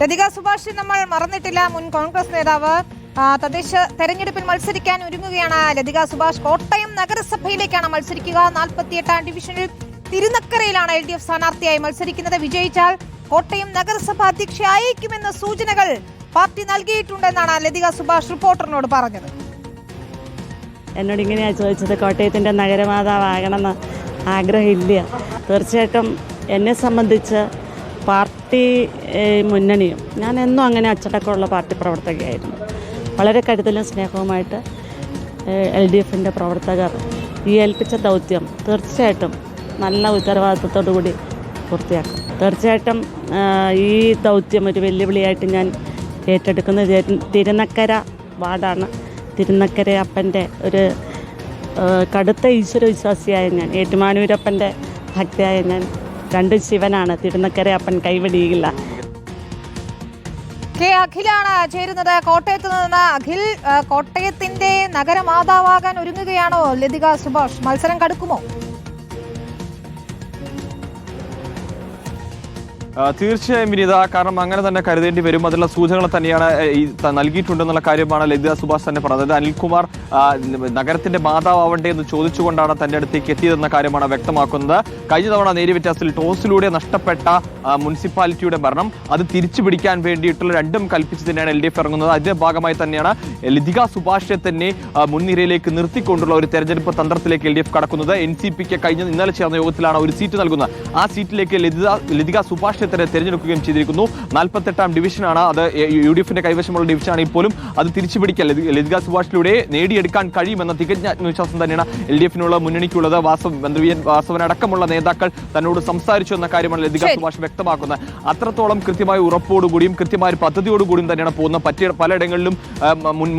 ലതിക സുഭാഷ് നമ്മൾ മറന്നിട്ടില്ല. മുൻ കോൺഗ്രസ് നേതാവ് തദ്ദേശ തെരഞ്ഞെടുപ്പിൽ മത്സരിക്കാൻ ഒരുങ്ങുകയാണ് ലതിക സുഭാഷ്. കോട്ടയം നഗരസഭയിലേക്കാണ് മത്സരിക്കുക. നാൽപ്പത്തിയെട്ടാം ഡിവിഷനിൽ തിരുനക്കരയിലാണ് എൽ ഡി എഫ് സ്ഥാനാർത്ഥിയായി മത്സരിക്കുന്നത്. വിജയിച്ചാൽ കോട്ടയം നഗരസഭ അധ്യക്ഷയായേക്കുമെന്ന സൂചനകൾ പാർട്ടി നൽകിയിട്ടുണ്ടെന്നാണ് ലതിക സുഭാഷ് റിപ്പോർട്ടറിനോട് പറഞ്ഞത്. എന്നോട് ഇങ്ങനെയാണ് ചോദിച്ചത് കോട്ടയത്തിന്റെ നഗരമാതാവാകണമെന്ന് ആഗ്രഹമില്ല. തീർച്ചയായിട്ടും എന്നെ സംബന്ധിച്ച് പാർട്ടി മുന്നണിയും ഞാൻ എന്നും അങ്ങനെ അച്ചടക്കമുള്ള പാർട്ടി പ്രവർത്തകയായിരുന്നു. വളരെ കരുതലും സ്നേഹവുമായിട്ട് എൽ ഡി എഫിന്റെ പ്രവർത്തകർ ഈ ഏൽപ്പിച്ച ദൗത്യം തീർച്ചയായിട്ടും നല്ല ഉത്തരവാദിത്വത്തോടു കൂടി പൂർത്തിയാക്കും. തീർച്ചയായിട്ടും ഈ ദൗത്യം ഒരു വെല്ലുവിളിയായിട്ട് ഞാൻ ഏറ്റെടുക്കുന്നത് തിരു- തിരുനക്കര വാർഡാണ്. തിരുനക്കര അപ്പന്റെ ഒരു കടുത്ത ഈശ്വര വിശ്വാസിയായ ഞാൻ ഏറ്റുമാനൂരപ്പന്റെ ഭക്തിയായ ഞാൻ രണ്ട് ശിവനാണ്. തിരുനക്കര അപ്പൻ കൈവടിയില്ല. കെ അഖിലാണ് ചേരുന്നത്. കോട്ടയത്ത് നിന്ന് അഖിൽ കോട്ടയത്തിന്റെ നഗരമാതാവാകാൻ ഒരുങ്ങുകയാണോ ലതിക സുഭാഷ്? മത്സരം കടുക്കുമോ? തീർച്ചയായും വിനീത കാരണം അങ്ങനെ തന്നെ കരുതേണ്ടി വരും. അതിലുള്ള സൂചനകൾ തന്നെയാണ് ഈ നൽകിയിട്ടുണ്ടെന്നുള്ള കാര്യമാണ് ലളിത സുഭാഷ് തന്നെ പറഞ്ഞത്. അനിൽകുമാർ നഗരത്തിന്റെ മാതാവണ്ടേ എന്ന് ചോദിച്ചുകൊണ്ടാണ് തന്റെ അടുത്തേക്ക് എത്തിയതെന്ന കാര്യമാണ് വ്യക്തമാക്കുന്നത്. കഴിഞ്ഞ തവണ നേരിയ വ്യത്യാസത്തിൽ ടോസിലൂടെ നഷ്ടപ്പെട്ട മുനിസിപ്പാലിറ്റിയുടെ ഭരണം അത് തിരിച്ചു പിടിക്കാൻ വേണ്ടിയിട്ടുള്ള രണ്ടും കൽപ്പിച്ച് തന്നെയാണ് എൽ ഡി എഫ് ഇറങ്ങുന്നത്. അതിന്റെ ഭാഗമായി തന്നെയാണ് ലതിക സുഭാഷിനെ തന്നെ മുൻനിരയിലേക്ക് നിർത്തിക്കൊണ്ടുള്ള ഒരു തെരഞ്ഞെടുപ്പ് തന്ത്രത്തിലേക്ക് എൽ ഡി എഫ് കടക്കുന്നത്. എൻ സി പിക്ക് കഴിഞ്ഞ ഇന്നലെ ചേർന്ന യോഗത്തിലാണ് ഒരു സീറ്റ് നൽകുന്നത്. ആ സീറ്റിലേക്ക് ലതിക ലതിക സുഭാഷിനെ തന്നെ തെരഞ്ഞെടുക്കുകയും ചെയ്തിരിക്കുന്നു. നാൽപ്പത്തെട്ടാം ഡിവിഷനാണ് അത് യു ഡി എഫിന്റെ കൈവശമുള്ള ഡിവിഷനാണെങ്കിൽ പോലും അത് തിരിച്ചു പിടിക്കാൻ ലതി- ലതിക സുഭാഷിലൂടെ നേടിയെടുക്കാൻ കഴിയുമെന്ന തികഞ്ഞ ആത്മവിശ്വാസം തന്നെയാണ് എൽ ഡി എഫിനുള്ള മുന്നണിക്കുള്ളത്. വാസവ മന്ത്രി എൻ വാസവൻ നേതാക്കൾ തന്നോട് സംസാരിച്ചു എന്ന കാര്യമാണ് ലതിക. സുഭാഷ് വ്യക്തമാക്കുന്നത്. അത്രത്തോളം കൃത്യമായ ഉറപ്പോടുകൂടിയും കൃത്യമായ ഒരു പദ്ധതിയോടുകൂടിയും തന്നെയാണ് പോകുന്നത് പറ്റിയ പലയിടങ്ങളിലും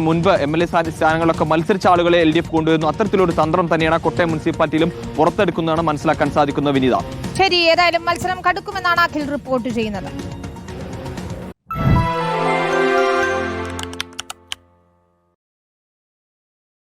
മുൻപ് എം എൽ എ സ്ഥാനങ്ങളിലൊക്കെ മത്സരിച്ച ആളുകളെ എൽ ഡി എഫ് കൊണ്ടുവരുന്നു. അത്തരത്തിലൊരു തന്ത്രം തന്നെയാണ് കോട്ടയം മുനിസിപ്പാലിറ്റിയിലും പുറത്തെടുക്കുന്നതാണ് മനസ്സിലാക്കാൻ സാധിക്കുന്ന വിനീത. ശരി ഏതായാലും മത്സരം കടുക്കുമെന്നാണ് അഖിൽ റിപ്പോർട്ട് ചെയ്യുന്നത്.